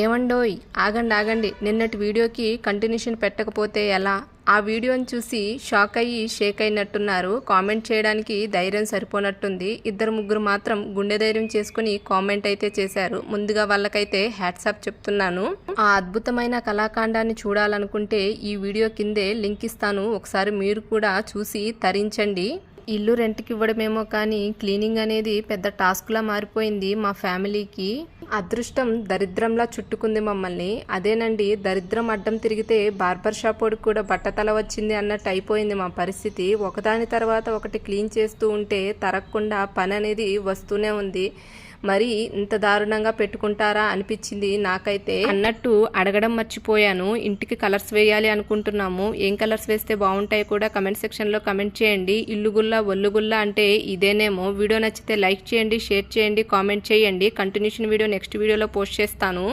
ఏమండోయ్ ఆగండి ఆగండి. నిన్నటి వీడియోకి కంటిన్యూషన్ పెట్టకపోతే ఎలా? ఆ వీడియోని చూసి షాక్ అయ్యి షేక్ అయినట్టున్నారు. కామెంట్ చేయడానికి ధైర్యం సరిపోనట్టుంది. ఇద్దరు ముగ్గురు మాత్రం గుండె ధైర్యం చేసుకుని కామెంట్ అయితే చేశారు. ముందుగా వాళ్ళకైతే హ్యాట్సాప్ చెప్తున్నాను. ఆ అద్భుతమైన కళాకాండాన్ని చూడాలనుకుంటే ఈ వీడియో కిందే లింక్ ఇస్తాను. ఒకసారి మీరు కూడా చూసి తరించండి. ఇల్లు రెంట్కి ఇవ్వడమేమో కానీ క్లీనింగ్ అనేది పెద్ద టాస్క్లా మారిపోయింది మా ఫ్యామిలీకి అదృష్టం దరిద్రంలా చుట్టుకుంది మమ్మల్ని. అదేనండి దరిద్రం అడ్డం తిరిగితే బార్బర్ షాప్ వాడికి కూడా బట్టతల వచ్చింది అన్నట్టు అయిపోయింది మా పరిస్థితి. ఒకదాని తర్వాత ఒకటి క్లీన్ చేస్తూ ఉంటే తరగకుండా పని అనేది వస్తూనే ఉంది. మరి ఇంత దారుణంగా పెట్టుకుంటారా అనిపించింది నాకైతే. అన్నట్టు అడగడం మర్చిపోయాను. ఇంటికి కలర్స్ వేయాలి అనుకుంటున్నాము. ఏం కలర్స్ వేస్తే బాగుంటాయి కూడా కమెంట్ సెక్షన్లో కమెంట్ చేయండి. ఇల్లుగుల్లా ఒల్లుగుల్లా అంటే ఇదేనేమో. వీడియో నచ్చితే లైక్ చేయండి షేర్ చేయండి కామెంట్ చేయండి. కంటిన్యూషన్ వీడియో నెక్స్ట్ వీడియోలో పోస్ట్ చేస్తాను.